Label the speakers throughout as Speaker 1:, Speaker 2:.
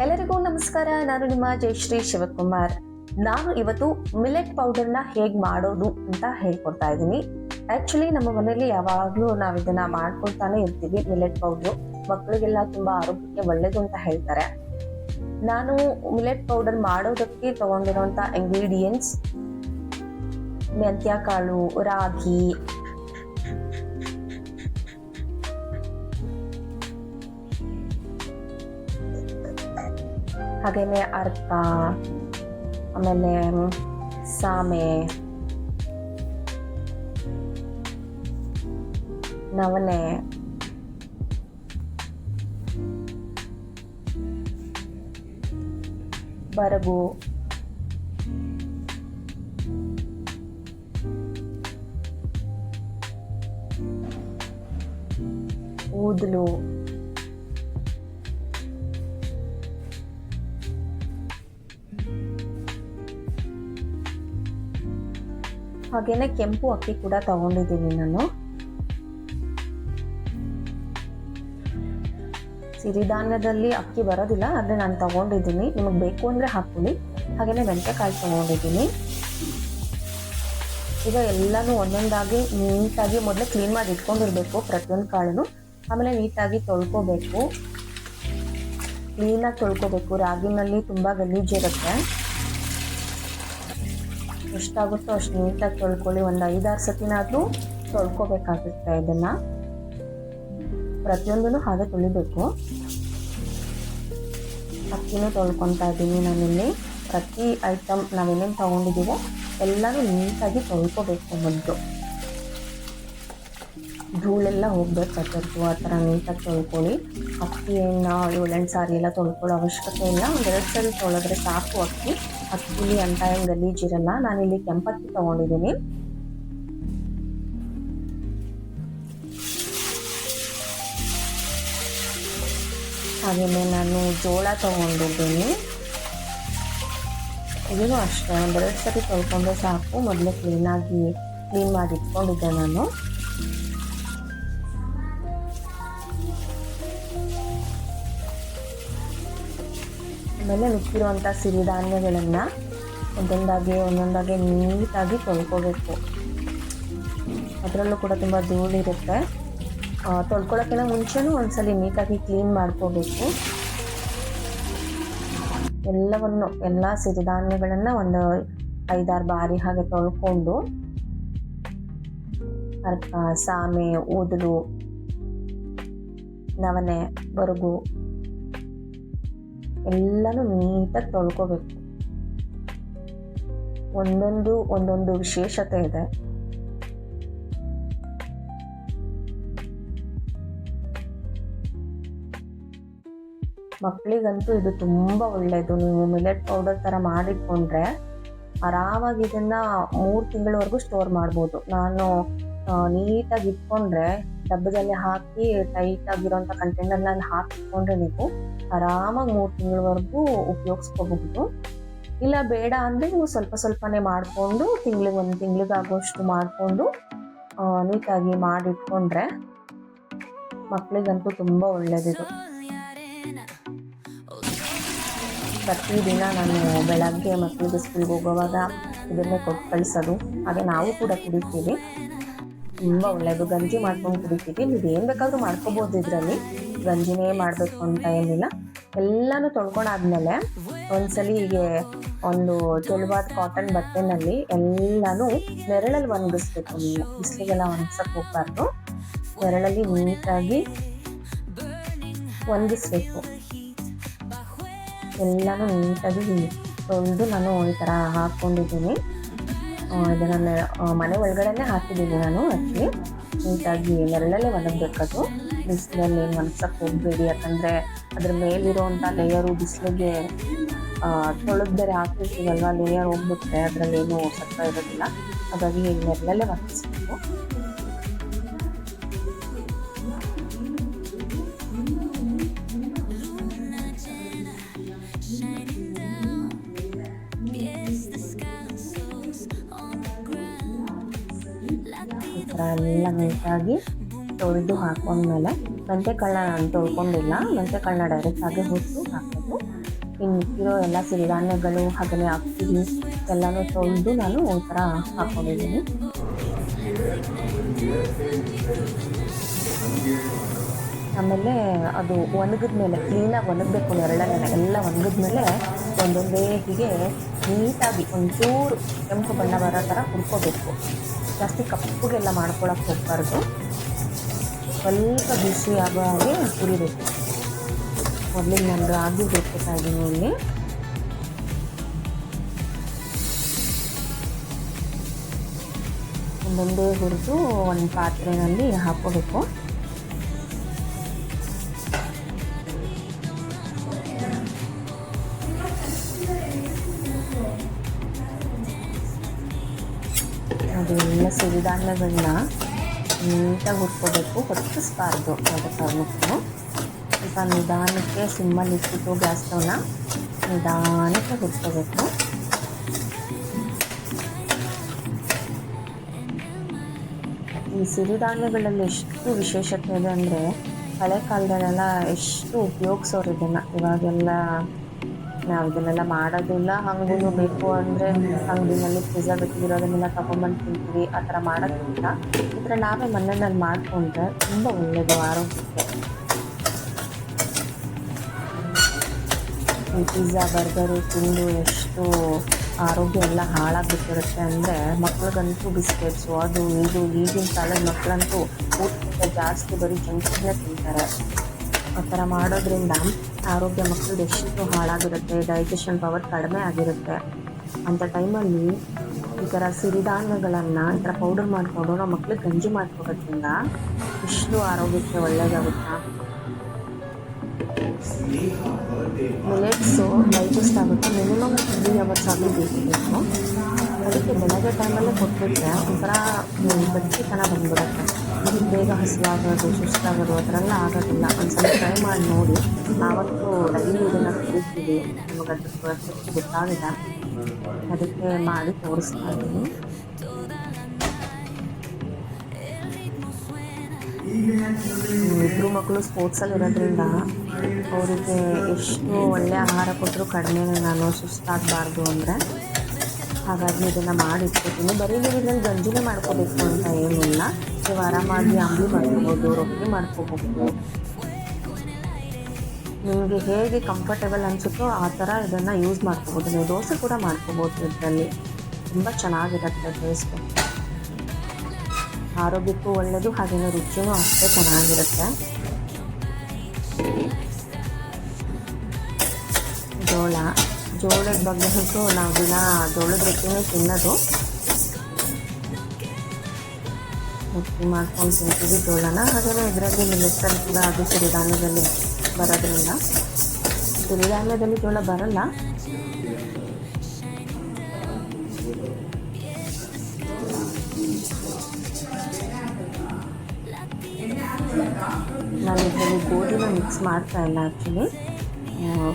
Speaker 1: ಎಲ್ಲರಿಗೂ ನಮಸ್ಕಾರ. ನಾನು ನಿಮ್ಮ ಜಯಶ್ರೀ ಶಿವಕುಮಾರ್. ನಾನು ಇವತ್ತು ಮಿಲೆಟ್ ಪೌಡರ್ನ ಹೇಗೆ ಮಾಡೋದು ಅಂತ ಹೇಳ್ಕೊಡ್ತಾ ಇದ್ದೀನಿ. ಆಕ್ಚುಲಿ ನಮ್ಮ ಮನೆಯಲ್ಲಿ ಯಾವಾಗಲೂ ನಾವು ಇದನ್ನ ಮಾಡ್ಕೊಳ್ತಾನೆ ಇರ್ತೀವಿ ಮಿಲೆಟ್ ಪೌಡ್ರು ಮಕ್ಕಳಿಗೆಲ್ಲ ತುಂಬಾ ಆರೋಗ್ಯಕ್ಕೆ ಒಳ್ಳೇದು ಅಂತ ಹೇಳ್ತಾರೆ. ನಾನು ಮಿಲೆಟ್ ಪೌಡರ್ ಮಾಡೋದಕ್ಕೆ ತಗೊಂಡಿರುವಂತ ಇಂಗ್ರೀಡಿಯೆಂಟ್ಸ್ ಮೆಂತ್ಯ ಕಾಳು ರಾಗಿ ಹಾಗೇನೆ ಅರ್ಥ ಆಮೇಲೆ ಸಾಮೆ ನವಣೆ ಬರಗು ಊದಲು. ಹಾಗೇನೆ ಕೆಂಪು ಅಕ್ಕಿ ಕೂಡ ತಗೊಂಡಿದ್ದೀನಿ ನಾನು. ಸಿರಿಧಾನ್ಯದಲ್ಲಿ ಅಕ್ಕಿ ಬರೋದಿಲ್ಲ, ಆದರೆ ನಾನು ತಗೊಂಡಿದ್ದೀನಿ. ನಿಮಗೆ ಬೇಕು ಅಂದರೆ ಹಾಕ್ಕೊಳ್ಳಿ. ಹಾಗೆಯೇ ಮೆಂತೆಕಾಯಿ ತಗೊಂಡಿದ್ದೀನಿ. ಈಗ ಎಲ್ಲನೂ ಒಂದೊಂದಾಗಿ ನೀಟಾಗಿ ಮೊದಲು ಕ್ಲೀನ್ ಮಾಡಿ ಇಟ್ಕೊಂಡಿರಬೇಕು ಪ್ರತಿಯೊಂದು ಕಾಳನ್ನು. ಆಮೇಲೆ ನೀಟಾಗಿ ತೊಳ್ಕೊಬೇಕು. ಕ್ಲೀನಾಗಿ ತೊಳ್ಕೊಬೇಕು. ರಾಗಿನಲ್ಲಿ ತುಂಬ ಗಲೀಜಿರುತ್ತೆ ಎಷ್ಟಾಗುತ್ತೋ ಅಷ್ಟು ನೀಟಾಗಿ ತೊಳ್ಕೊಳ್ಳಿ, ಒಂದು ಐದಾರು ಸತಿನಾದರೂ ತೊಳ್ಕೊಬೇಕಾಗುತ್ತೆ ಇದನ್ನು. ಪ್ರತಿಯೊಂದನ್ನು ಹಾಗೆ ತೊಳಿಬೇಕು. ಅಕ್ಕಿನೂ ತೊಳ್ಕೊತಾ ಇದ್ದೀನಿ ನಾನಿಲ್ಲಿ. ಪ್ರತಿ ಐಟಮ್ ನಾವೇನೇನು ತೊಗೊಂಡಿದ್ದೀವೋ ಎಲ್ಲನೂ ನೀಟಾಗಿ ತೊಳ್ಕೊಬೇಕು ಮೊದಲು. ಧೂಳೆಲ್ಲ ಹೋಗ್ಬೇಕಾಗ್ತದ್ದು ಆ ಥರ ನೀಟಾಗಿ ತೊಳ್ಕೊಳ್ಳಿ. ಅಕ್ಕಿ ಏನು ಏಳೆಂಟು ಸಾರಿ ಎಲ್ಲ ತೊಳ್ಕೊಳ್ಳೋ ಅವಶ್ಯಕತೆ ಇಲ್ಲ. ಒಂದೆರಡು ಸರಿ ತೊಳೆದ್ರೆ ಸಾಕು ಅಕ್ಕಿ. ಅಕ್ಕಿಲಿ ಅಂತ ಏನು ಗಲೀಜಿರಲ್ಲ ನಾನಿಲ್ಲಿ ಕೆಂಪಕ್ಕಿ ತೊಗೊಂಡಿದ್ದೀನಿ. ಹಾಗೆಯೇ ನಾನು ಜೋಳ ತೊಗೊಂಡಿದ್ದೀನಿ. ಇದೂ ಅಷ್ಟೇ, ಒಂದೆರಡು ಸರಿ ತೊಳ್ಕೊಂಡ್ರೆ ಸಾಕು. ಮೊದಲೇ ಕ್ಲೀನಾಗಿ ಕ್ಲೀನ್ ಮಾಡಿ ಇಟ್ಕೊಂಡಿದ್ದೆ ನಾನು. ಆಮೇಲೆ ಮಿಕ್ಕಿರುವಂಥ ಸಿರಿಧಾನ್ಯಗಳನ್ನು ಒಂದೊಂದಾಗಿ ಒಂದೊಂದಾಗಿ ನೀಟಾಗಿ ತೊಳ್ಕೋಬೇಕು. ಅದರಲ್ಲೂ ಕೂಡ ತುಂಬ ಧೂಳಿರುತ್ತೆ ತೊಳ್ಕೊಳ್ಳೋಕ್ಕಿಂತ ಮುಂಚೆನೂ ಒಂದ್ಸಲಿ ನೀಟಾಗಿ ಕ್ಲೀನ್ ಮಾಡ್ಕೋಬೇಕು. ಎಲ್ಲವನ್ನು, ಎಲ್ಲ ಸಿರಿಧಾನ್ಯಗಳನ್ನು ಒಂದು ಐದಾರು ಬಾರಿ ಹಾಗೆ ತೊಳ್ಕೊಂಡು, ಅರ್ಕ, ಸಾಮೆ, ಊದಲು, ನವಣೆ, ಬರುಗು ಎಲ್ಲನೂ ನೀಟಾಗಿ ತೊಳ್ಕೋಬೇಕು. ಒಂದೊಂದು ಒಂದೊಂದು ವಿಶೇಷತೆ ಇದೆ. ಮಕ್ಕಳಿಗಂತೂ ಇದು ತುಂಬ ಒಳ್ಳೆಯದು ನೀವು ಮಿಲೆಟ್ ಪೌಡರ್ ಥರ ಮಾಡಿಟ್ಕೊಂಡ್ರೆ ಆರಾಮಾಗಿ ಇದನ್ನ ಮೂರು ತಿಂಗಳವರೆಗೂ ಸ್ಟೋರ್ ಮಾಡ್ಬೋದು. ನಾನು ನೀಟಾಗಿ ಇಟ್ಕೊಂಡ್ರೆ ಡಬ್ಬದಲ್ಲಿ ಹಾಕಿ ಟೈಟ್ ಆಗಿರೋಂಥ ಕಂಟೈನರ್ನಲ್ಲಿ ಹಾಕಿಟ್ಕೊಂಡ್ರೆ ನೀವು ಆರಾಮಾಗಿ ಮೂರು ತಿಂಗಳವರೆಗೂ ಉಪಯೋಗಿಸ್ಕೋಬಹುದು. ಇಲ್ಲ ಬೇಡ ಅಂದರೆ ನೀವು ಸ್ವಲ್ಪ ಸ್ವಲ್ಪನೇ ಮಾಡಿಕೊಂಡು ತಿಂಗಳಿಗೆ ಒಂದು ತಿಂಗಳಿಗಾಗುವಷ್ಟು ಮಾಡಿಕೊಂಡು ನೀಟಾಗಿ ಮಾಡಿಟ್ಕೊಂಡ್ರೆ ಮಕ್ಕಳಿಗಂತೂ ತುಂಬ ಒಳ್ಳೆಯದಿದು ಪ್ರತಿದಿನ ನಾನು ಬೆಳಗ್ಗೆ ಮಕ್ಕಳಿಗೆ ಸ್ಕೂಲ್ಗೆ ಹೋಗುವಾಗ ಇದನ್ನೇ ಕೊಟ್ಟು ಕಳಿಸೋದು. ಹಾಗೆ ನಾವು ಕೂಡ ಕುಡಿತೀವಿ. ತುಂಬ ಒಳ್ಳೆಯದು ಗಂಜಿ ಮಾಡ್ಕೊಂಡು ಕುಡಿತೀವಿ. ನೀವು ಏನು ಬೇಕಾದರೂ ಮಾಡ್ಕೋಬೋದು ಇದರಲ್ಲಿ. ಗಂಜಿನೇ ಮಾಡಬೇಕು ಅಂತ ಏನಿಲ್ಲ. ಎಲ್ಲನೂ ತೊಳ್ಕೊಂಡಾದ್ಮೇಲೆ ಒಂದ್ಸಲಿ ಹೀಗೆ ಒಂದು ತೆಳುವಾದ ಕಾಟನ್ ಬಟ್ಟೆನಲ್ಲಿ ಎಲ್ಲನೂ ನೆರಳಲ್ಲಿ ಒಣಗಿಸ್ಬೇಕು. ನೀವು ಬಿಸಿಲಿಗೆಲ್ಲ ಒಣಗ್ಸಕ್ಕೆ ಹೋಗ್ಬಾರ್ದು. ನೆರಳಲ್ಲಿ ನೀಟಾಗಿ ಒಣಗಿಸ್ಬೇಕು. ಎಲ್ಲನೂ ನೀಟಾಗಿ ತೊಳೆದು ನಾನು ಈ ಥರ ಹಾಕ್ಕೊಂಡಿದ್ದೀನಿ ಇದನ್ನು ಮನೆ ಒಳಗಡೆನೇ ಹಾಕಿದ್ದೀನಿ ನಾನು ಆ್ಯಕ್ಚುಲಿ ನೀಟಾಗಿ ನೆರಳಲ್ಲೇ ಒಣಗಬೇಕದು ಬಿಸಿಲಲ್ಲಿ ಏನು ಒಣಗ್ಸಕ್ಕೆ ಹೋಗಬೇಡಿ. ಯಾಕಂದರೆ ಅದ್ರ ಮೇಲಿರೋವಂಥ ಲೇಯರು ಬಿಸಿಲಿಗೆ ತೊಳೆದು ಬೇರೆ ಹಾಕಿರ್ತೀವಲ್ವ ಲೇಯರ್ ಹೋಗ್ಬಿಟ್ರೆ ಅದರಲ್ಲಿ ಏನು ಸತ್ವ ಇರೋದಿಲ್ಲ. ಹಾಗಾಗಿ ನೆರಳಲ್ಲೇ ಒಣಗಿಸ್ಬೇಕು. ಎಲ್ಲ ನೀಟಾಗಿ ತೊಳೆದು ಹಾಕೊಂಡ್ಮೇಲೆ ಮೆಂತೆಕಾಳನ್ನ ನಾನು ತೊಳ್ಕೊಂಡಿಲ್ಲ. ಮೆಂತೆಕಾಳನ್ನ ಡೈರೆಕ್ಟಾಗಿ ಹುರಿದು ಹಾಕೋದು ಇನ್ನು ಮಿಕ್ಕಿರೋ ಎಲ್ಲ ಸಿರಿಧಾನ್ಯಗಳು ಹಾಗೆಯೇ ಅಕ್ಕಿ ಎಲ್ಲನೂ ತೊಳೆದು ನಾನು ಒಂಥರ ಹಾಕೊಂಡಿದ್ದೀನಿ. ಆಮೇಲೆ ಅದು ಒಣಗಿದ ಮೇಲೆ ಕ್ಲೀನಾಗಿ ಒಣಗಬೇಕು ಎರಡನೇ ಎಲ್ಲ ಒಣಗಿದ ಮೇಲೆ ಒಂದೊಂದೇ ಹೀಗೆ ನೀಟಾಗಿ ಒಂಚೂರು ಕೆಂಪು ಬಣ್ಣ ಬರೋ ಥರ ಹುರ್ಕೋಬೇಕು. ಜಾಸ್ತಿ ಕಪ್ಪುಗೆಲ್ಲ ಮಾಡ್ಕೊಳಕ್ಕೆ ಹೋಗ್ಬಾರ್ದು. ಸ್ವಲ್ಪ ಬಿಸಿ ಆಗೋ ಹಾಗೆ ಹುರಿಬೇಕು ಮೊದಲಿಗೆ ನಾನು ರಾಗಿ ಹುರ್ಕೊತಾ ಇದ್ದೀನಿ ಇಲ್ಲಿ ಒಂದೊಂದೇ ಹುರಿದು ಒಂದು ಪಾತ್ರೆಯಲ್ಲಿ ಹಾಕ್ಕೋಬೇಕು. ಅದೆಲ್ಲ ಸಿರಿಧಾನ್ಯಗಳನ್ನ ನೀಟಾಗಿ ಹುರ್ಕೋಬೇಕು ಹೊತ್ತಿಸ್ಬಾರ್ದು ಯಾವುದೇ ಕಾರಣಕ್ಕೂ ಸ್ವಲ್ಪ ನಿಧಾನಕ್ಕೆ ಸಿಮ್ಮಲ್ಲಿ ಇಟ್ಬಿಟ್ಟು ಗ್ಯಾಸ್ ಸ್ಟವ್ನ ನಿಧಾನಕ್ಕೆ ಹುರ್ಕೋಬೇಕು. ಈ ಸಿರಿಧಾನ್ಯಗಳಲ್ಲಿ ಎಷ್ಟು ವಿಶೇಷತೆ ಇದೆ ಅಂದರೆ, ಹಳೆ ಕಾಲದಲ್ಲೆಲ್ಲ ಎಷ್ಟು ಉಪಯೋಗಿಸೋರು ಇದನ್ನು, ಇವಾಗೆಲ್ಲ ನಾವು ಇದನ್ನೆಲ್ಲ ಮಾಡೋದಿಲ್ಲ. ಹಂಗೂ ಬೇಕು ಅಂದರೆ ಅಂಗಡಿನಲ್ಲಿ ಪ್ರಿಸರ್ವೇಟಿವ್ ಅದನ್ನೆಲ್ಲ ತೊಗೊಂಬಂದು ತಿಂತೀವಿ, ಆ ಥರ ಮಾಡೋದ್ಕಿಂತ. ಈ ಥರ ನಾವೇ ಮನೆಯಲ್ಲಿ ಮಾಡಿಕೊಂಡ್ರೆ ತುಂಬ ಒಳ್ಳೆಯದು ಆರೋಗ್ಯಕ್ಕೆ. ಈ ಪಿಜ್ಜಾ ಬರ್ಗರು ತಿಂದು ಎಷ್ಟು ಆರೋಗ್ಯ ಎಲ್ಲ ಹಾಳಾಗ್ಬಿಟ್ಟಿರುತ್ತೆ ಅಂದರೆ ಮಕ್ಳಿಗಂತೂ ಬಿಸ್ಕೆಟ್ಸು ಅದು ಇದು ಈಗಿನ ಕಾಲದ ಮಕ್ಕಳಂತೂ ಊಟಕ್ಕಿಂತ ಜಾಸ್ತಿ ಬರೀ ಜಂಕ್ ತಿಂತಾರೆ. ಆ ಥರ ಮಾಡೋದ್ರಿಂದ ಆರೋಗ್ಯ ಮಕ್ಕಳದ್ದು ಎಷ್ಟು ಹಾಳಾಗಿರುತ್ತೆ ಡೈಜೆಷನ್ ಪವರ್ ಕಡಿಮೆ ಆಗಿರುತ್ತೆ. ಅಂಥ ಟೈಮಲ್ಲಿ ಈ ಥರ ಸಿರಿಧಾನ್ಯಗಳನ್ನು ಈ ಥರ ಪೌಡರ್ ಮಾಡಿಕೊಂಡು ಮಕ್ಕಳು ಮಕ್ಳಿಗೆ ಗಂಜಿ ಮಾಡ್ಕೊಡೋದ್ರಿಂದ ಎಷ್ಟು ಆರೋಗ್ಯಕ್ಕೆ ಒಳ್ಳೆಯದಾಗುತ್ತಾ ಮಿಲೆಟ್ಸು ಡೈಜೆಸ್ಟ್ ಆಗುತ್ತೆ. ಮಿನಿಮಮ್ ತ್ರೀ ಅವರ್ಸ್ ಆಗಲಿ ಬೇಕಬೇಕು ಅದಕ್ಕೆ ಬೆಳಗ್ಗೆ ಟೈಮಲ್ಲೇ ಕೊಟ್ಬಿಟ್ರೆ ಒಂಥರ ಗಟ್ಟಿತನ ಬಂದ್ಬಿಡುತ್ತೆ. ಅದಕ್ಕೆ ಬೇಗ ಹಸಿವಾಗೋದು ಸುಸ್ತಾಗೋದು ಆ ಥರ ಎಲ್ಲ ಆಗೋದಿಲ್ಲ. ಒಂದ್ಸಲ ಟ್ರೈ ಮಾಡಿ ನೋಡಿ. ಆವತ್ತು ಡೈಲಿ ಇದನ್ನು ಕುಡಿತೀವಿ ನಮಗೆ ಅದ್ರ ಪರ್ಫೆಕ್ಟ್ ಗೊತ್ತಾಗಿದೆ. ಅದಕ್ಕೆ ಮಾಡಿ ತೋರಿಸ್ತಾ ಇದ್ದೀನಿ. ಇಬ್ಬರು ಮಕ್ಕಳು ಸ್ಪೋರ್ಟ್ಸಲ್ಲಿ ಇರೋದ್ರಿಂದ ಅವರಿಗೆ ಎಷ್ಟು ಒಳ್ಳೆಯ ಆಹಾರ ಕೊಟ್ಟರು ಕಡಿಮೆನೇ ನಾನು, ಸುಸ್ತಾಗಬಾರ್ದು ಅಂದರೆ. ಹಾಗಾಗಿ ಇದನ್ನು ಮಾಡಿಟ್ಕೊತೀನಿ ಬರೀ ನೀವು ಗಂಜಿನೇ ಮಾಡ್ಕೋಬೇಕು ಅಂತ ಏನಿಲ್ಲ. ನೀವು ಆರಾಮಾಗಿ ಅಂಬಿ ಮಾಡ್ಕೋಬೋದು, ರೊಟ್ಟಿ ಮಾಡ್ಕೋಬಹುದು. ನಿಮಗೆ ಹೇಗೆ ಕಂಫರ್ಟೇಬಲ್ ಅನಿಸುತ್ತೋ ಆ ಥರ ಇದನ್ನು ಯೂಸ್ ಮಾಡ್ಕೋಬೋದು. ನೀವು ದೋಸೆ ಕೂಡ ಮಾಡ್ಕೋಬೋದು ಇದರಲ್ಲಿ. ತುಂಬ ಚೆನ್ನಾಗಿರುತ್ತೆ ಟೇಸ್ಟು ಆರೋಗ್ಯಕ್ಕೂ ಒಳ್ಳೆಯದು ಹಾಗೆಯೇ ರುಚಿನೂ ಅಷ್ಟೇ ಚೆನ್ನಾಗಿರುತ್ತೆ. ಜೋಳ. ಜೋಳದ ಬಗ್ಗೆ ಅಂತೂ ನಾವು ದಿನ ಜೋಳದ ರೊಟ್ಟಿನೇ ತಿನ್ನೋದು ರೊಟ್ಟಿ ಮಾಡ್ಕೊಂಡು ತಿಂತೀವಿ ಜೋಳನ ಹಾಗೆಯೇ ಇದರಲ್ಲಿ ಮಿಲೆಟ್ಸಲ್ಲಿ ಕೂಡ ಅದು ಸಿರಿಧಾನ್ಯದಲ್ಲಿ ಬರೋದ್ರಿಂದ ಸಿರಿಧಾನ್ಯದಲ್ಲಿ ಜೋಳ ಬರಲ್ಲ ನಾನು ಇದರಲ್ಲಿ ಗೋಧಿನ ಮಿಕ್ಸ್ ಮಾಡ್ತಾ ಇಲ್ಲ ಆ್ಯಕ್ಚುಲಿ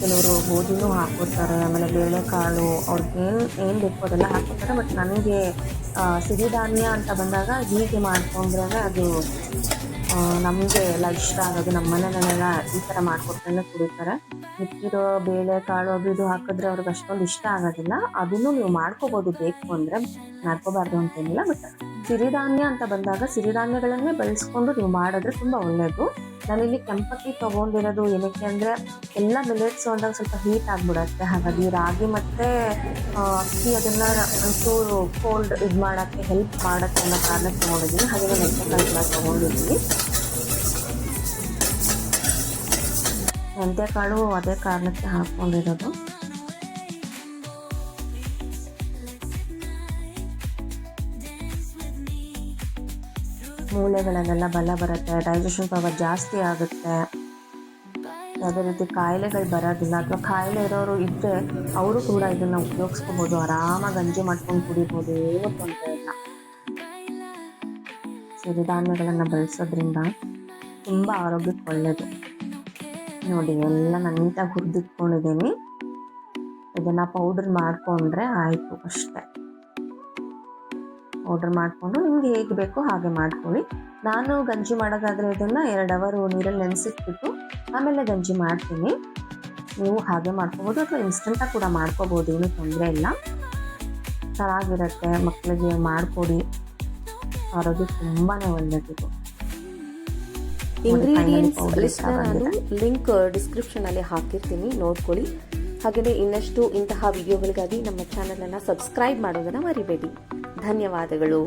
Speaker 1: ಕೆಲವರು ಗೋಧಿನೂ ಹಾಕೋತಾರೆ ಆಮೇಲೆ ಬೇಳೆಕಾಳು, ಅವ್ರಿಗೆ ಏನು ಏನು ಬೇಕು ಅದೆಲ್ಲ ಹಾಕೋತಾರೆ ಬಟ್ ನನಗೆ ಸಿರಿಧಾನ್ಯ ಅಂತ ಬಂದಾಗ ಹೀಗೆ ಮಾಡಿಕೊಂಡ್ರೆ ಅದು ನಮಗೆ ಎಲ್ಲ ಇಷ್ಟ ಆಗೋದು. ನಮ್ಮ ಮನೆಯಲ್ಲೆಲ್ಲ ಈ ಥರ ಮಾಡಿಕೊಟ್ರೆ ಕುಡಿತಾರೆ. ಮಿಕ್ಕಿರೋ ಬೇಳೆ ಕಾಳು ಅದು ಇದು ಹಾಕಿದ್ರೆ ಅವ್ರಿಗೆ ಅಷ್ಟೊಂದು ಇಷ್ಟ ಆಗೋದಿಲ್ಲ. ಅದನ್ನು ನೀವು ಮಾಡ್ಕೋಬೋದು, ಬೇಕು ಅಂದರೆ. ಮಾಡ್ಕೋಬಾರ್ದು ಅಂತೇನಿಲ್ಲ ಬಟ್ ಸಿರಿಧಾನ್ಯ ಅಂತ ಬಂದಾಗ ಸಿರಿಧಾನ್ಯಗಳನ್ನೇ ಬಳಸ್ಕೊಂಡು ನೀವು ಮಾಡಿದ್ರೆ ತುಂಬ ಒಳ್ಳೆಯದು ನಾನಿಲ್ಲಿ ಕೆಂಪಕ್ಕಿ ತೊಗೊಂಡಿರೋದು ಏನಕ್ಕೆ ಅಂದರೆ ಎಲ್ಲ ಮಿಲೆಟ್ಸು ಅಂದಾಗ ಸ್ವಲ್ಪ ಹೀಟ್ ಆಗಿಬಿಡತ್ತೆ. ಹಾಗಾಗಿ ರಾಗಿ ಮತ್ತು ಅಕ್ಕಿ ಅದನ್ನು ಒಂಚೂರು ಕೋಲ್ಡ್ ಇದು ಮಾಡೋಕ್ಕೆ ಹೆಲ್ಪ್ ಮಾಡುತ್ತೆ ಅನ್ನೋ ಕಾರಣಕ್ಕೆ ತೊಗೊಂಡಿದ್ದೀನಿ. ಹಾಗೆ ಮೆಣಸಿನಕಾಯಿ ಕೂಡ ತೊಗೊಂಡಿದ್ದೀನಿ. ಮೆಂತ್ಯಕಾಳು ಅದೇ ಕಾರಣಕ್ಕೆ ಹಾಕ್ಕೊಂಡಿರೋದು ಮೂಳೆಗಳಲ್ಲೆಲ್ಲ ಬಲ ಬರುತ್ತೆ ಡೈಜೆಷನ್ ಪವರ್ ಜಾಸ್ತಿ ಆಗುತ್ತೆ. ಯಾವುದೇ ರೀತಿ ಕಾಯಿಲೆಗಳು ಬರೋದಿಲ್ಲ ಅಥವಾ ಕಾಯಿಲೆ ಇರೋರು ಇದ್ದರೆ ಅವರು ಕೂಡ ಇದನ್ನು ಉಪಯೋಗಿಸ್ಕೋಬೋದು, ಆರಾಮಾಗಿ ಗಂಜಿ ಮಾಡ್ಕೊಂಡು ಕುಡಿಬೋದು, ಏನು ತೊಂದರೆ ಇಲ್ಲ. ಸಿರಿಧಾನ್ಯಗಳನ್ನು ಬಳಸೋದ್ರಿಂದ ತುಂಬ ಆರೋಗ್ಯಕ್ಕೆ ಒಳ್ಳೆಯದು ನೋಡಿ, ಎಲ್ಲ ನಾನು ನೀಟಾಗಿ ಹುರಿದಿಟ್ಕೊಂಡಿದ್ದೀನಿ. ಇದನ್ನು ಪೌಡ್ರ್ ಮಾಡಿಕೊಂಡ್ರೆ ಆಯಿತು ಅಷ್ಟೆ. ಆರ್ಡರ್ ಮಾಡಿಕೊಂಡು ನಿಮ್ಗೆ ಹೇಗೆ ಬೇಕೋ ಹಾಗೆ ಮಾಡ್ಕೊಳ್ಳಿ. ನಾನು ಗಂಜಿ ಮಾಡೋದಾದರೆ ಇದನ್ನು ಎರಡು ಅವರು ನೀರಲ್ಲಿ ನೆನೆಸಿಟ್ಬಿಟ್ಟು ಆಮೇಲೆ ಗಂಜಿ ಮಾಡ್ತೀನಿ. ನೀವು ಹಾಗೆ ಮಾಡ್ಕೋಬೋದು ಅಥವಾ ಇನ್ಸ್ಟೆಂಟಾಗಿ ಕೂಡ ಮಾಡ್ಕೋಬೋದು ಏನೂ ತೊಂದರೆ ಇಲ್ಲ. ಚೆನ್ನಾಗಿರುತ್ತೆ ಮಕ್ಕಳಿಗೆ ಮಾಡಿಕೊಡಿ. ಆರೋಗ್ಯ ತುಂಬಾ ಒಳ್ಳೆಯದಿದೆ
Speaker 2: ಇಂಗ್ರೀಡಿಯೆಂಟ್ಸ್ ಲಿಸ್ಟ್ನ ನಾನು. ಲಿಂಕ್ ಡಿಸ್ಕ್ರಿಪ್ಷನಲ್ಲಿ ಹಾಕಿರ್ತೀನಿ ನೋಡ್ಕೊಳ್ಳಿ. ಹಾಗೆಯೇ ಇನ್ನಷ್ಟು ಇಂತಹ ವಿಡಿಯೋಗಳಿಗಾಗಿ ನಮ್ಮ ಚಾನಲನ್ನು ಸಬ್ಸ್ಕ್ರೈಬ್ ಮಾಡೋದನ್ನು ಮರಿಬೇಡಿ. ಧನ್ಯವಾದಗಳು.